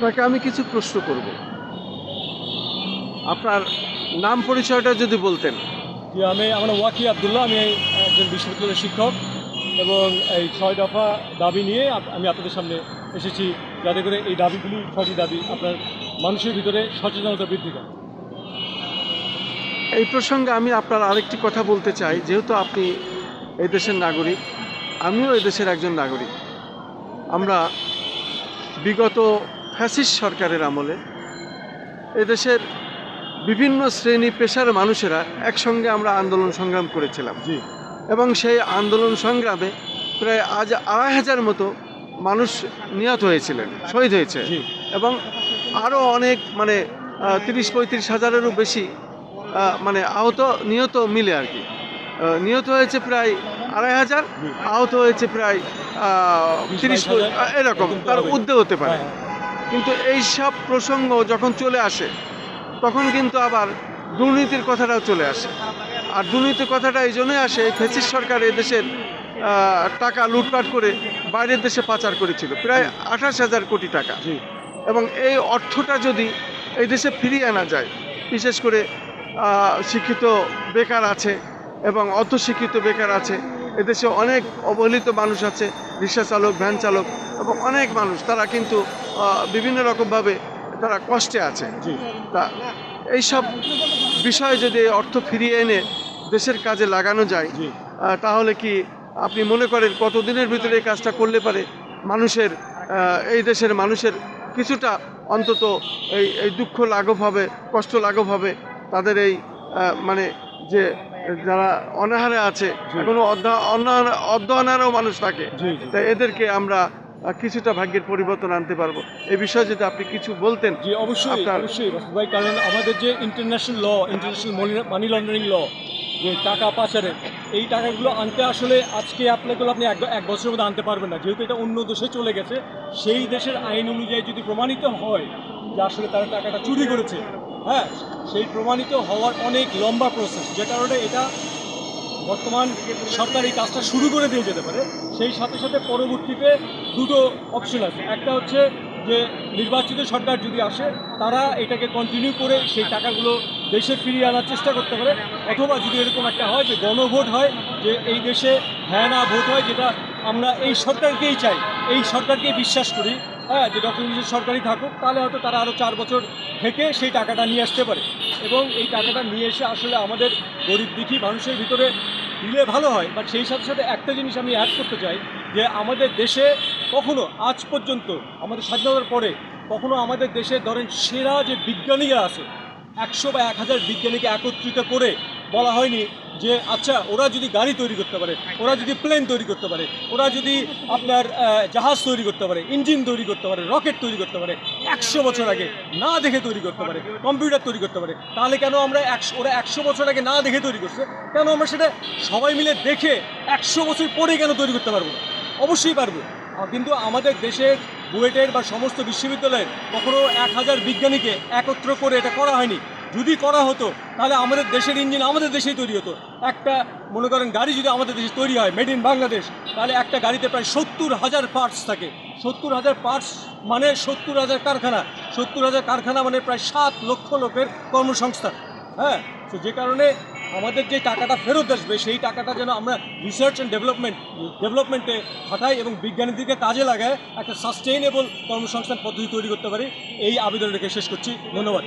আপনাকে আমি কিছু প্রশ্ন করব। আপনার নাম পরিচয়টা যদি বলতেন। যে আমি আমার ওয়াকি আবদুল্লাহ আমি একজন বিশ্ববিদ্যালয়ের শিক্ষক এবং এই ছয় দফা দাবি নিয়ে আমি আপনাদের সামনে এসেছি যাতে করে এই দাবিগুলি ছয়টি দাবি আপনার মানুষের ভিতরে সচেতনতা বৃদ্ধি করে। এই প্রসঙ্গে আমি আপনার আরেকটি কথা বলতে চাই যেহেতু আপনি এই দেশের নাগরিক আমিও এই দেশের একজন নাগরিক। আমরা বিগত ফ্যাসিস্ট সরকারের আমলে এদেশের বিভিন্ন শ্রেণি পেশার মানুষেরা একসঙ্গে আমরা আন্দোলন সংগ্রাম করেছিলাম। জি। এবং সেই আন্দোলন সংগ্রামে প্রায় আজ আড়াই হাজার মতো মানুষ নিহত হয়েছিলেন শহীদ হয়েছে। জি। এবং আরও অনেক মানে তিরিশ পঁয়ত্রিশ হাজারেরও বেশি মানে আহত নিহত মিলে আর কি। নিহত হয়েছে প্রায় আড়াই হাজার আহত হয়েছে প্রায় তিরিশ এরকম তার। ঊর্ধ্বে হতে পারে। হ্যাঁ। কিন্তু এই সব প্রসঙ্গ যখন চলে আসে তখন কিন্তু আবার দুর্নীতির কথাটাও চলে আসে। আর দুর্নীতির কথাটা এই জন্যই আসে ফেসিস সরকার এদেশের টাকা লুটপাট করে বাইরের দেশে পাচার করেছিল প্রায় আঠাশ হাজার কোটি টাকা। এবং এই অর্থটা যদি এই দেশে ফিরিয়ে আনা যায় বিশেষ করে শিক্ষিত বেকার আছে এবং অর্ধশিক্ষিত বেকার আছে এদেশে অনেক অবহেলিত মানুষ আছে রিক্সা চালক ভ্যান চালক এবং অনেক মানুষ তারা কিন্তু বিভিন্ন রকমভাবে তারা কষ্টে আছে তা এইসব বিষয়ে যদি অর্থ ফিরিয়ে এনে দেশের কাজে লাগানো যায় তাহলে কি আপনি মনে করেন কতদিনের ভিতরে এই কাজটা করলে পারে? মানুষের এই দেশের মানুষের কিছুটা অন্তত এই এই দুঃখ লাঘব হবে কষ্ট লাঘব হবে। তাদের এই মানে যে যারা অনাহারে আছে অর্ধ অনাহারেও মানুষ থাকে। তাই এদেরকে আমরা কিছুটা ভাগ্যের পরিবর্তন আনতে পারব। এই বিষয়ে যদি আপনি কিছু বলতেন জি অবশ্যই অবশ্যই ভাই কারণ আমাদের যে international law international money laundering law যে টাকা পাচারের এই টাকাগুলো আনতে আসলে আজকে আপনাগুলো আপনি এক এক বছরের মধ্যে আনতে পারবেন না। যেহেতু এটা অন্য দেশে চলে গেছে সেই দেশের আইন অনুযায়ী যদি প্রমাণিত হয় যে আসলে তারা টাকাটা চুরি করেছে হ্যাঁ সেই প্রমাণিত হওয়ার অনেক লম্বা প্রসেস যে কারণে এটা বর্তমান সরকার এই কাজটা শুরু করে দিয়ে যেতে পারে। সেই সাথে সাথে পরবর্তীতে দুটো অপশন আছে। একটা হচ্ছে যে নির্বাচিত সরকার যদি আসে, তারা এটাকে কন্টিনিউ করে সেই টাকাগুলো দেশে ফিরিয়ে আনার চেষ্টা করতে পারে। অথবা যদি এরকম একটা হয় যে গণভোট হয়, যে এই দেশে হ্যাঁ না ভোট হয়, যেটা আমরা এই সরকারকেই চাই, এই সরকারকেই বিশ্বাস করি হ্যাঁ যে ডক্টর ইউনুসের সরকারই থাকুক, তাহলে হয়তো তারা আরও চার বছর থেকে সেই টাকাটা নিয়ে আসতে পারে। এবং এই টাকাটা নিয়ে এসে আসলে আমাদের গরিব দুঃখী মানুষের ভিতরে দিলে ভালো হয়। বাট সেই সাথে সাথে একটা জিনিস আমি অ্যাড করতে চাই, যে আমাদের দেশে কখনো আজ পর্যন্ত, আমাদের স্বাধীনতার পরে কখনো আমাদের দেশে ধরেন সেরা যে বিজ্ঞানীরা আছে, একশো বা এক হাজার বিজ্ঞানীকে একত্রিত করে বলা হয়নি যে আচ্ছা ওরা যদি গাড়ি তৈরি করতে পারে, ওরা যদি প্লেন তৈরি করতে পারে, ওরা যদি আপনার জাহাজ তৈরি করতে পারে ইঞ্জিন তৈরি করতে পারে রকেট তৈরি করতে পারে, একশো বছর আগে না দেখে তৈরি করতে পারে কম্পিউটার তৈরি করতে পারে, তাহলে কেন আমরা একশো ওরা একশো বছর আগে না দেখে তৈরি করছে? কেন আমরা সেটা সবাই মিলে দেখে একশো বছর পরে কেন তৈরি করতে পারব অবশ্যই পারব। কিন্তু আমাদের দেশের বুয়েটের বা সমস্ত বিশ্ববিদ্যালয়ের কখনো এক হাজার বিজ্ঞানীকে একত্র করে এটা করা হয়নি। যদি করা হতো, তাহলে আমাদের দেশের ইঞ্জিন আমাদের দেশেই তৈরি হতো। একটা, মনে করেন, গাড়ি যদি আমাদের দেশে তৈরি হয় মেড ইন বাংলাদেশ তাহলে একটা গাড়িতে প্রায় সত্তর হাজার পার্টস থাকে। সত্তর হাজার পার্টস মানে সত্তর হাজার কারখানা। সত্তর হাজার কারখানা মানে প্রায় সাত লক্ষ লোকের কর্মসংস্থান। হ্যাঁ? তো যে কারণে আমাদের যে টাকাটা ফেরত আসবে, সেই টাকাটা যেন আমরা রিসার্চ অ্যান্ড ডেভেলপমেন্ট ডেভেলপমেন্টে খাটাই এবং বিজ্ঞানীদেরকে কাজে লাগায় একটা সাস্টেইনেবল কর্মসংস্থান পদ্ধতি তৈরি করতে পারি। এই আবেদন রেখে শেষ করছি। ধন্যবাদ।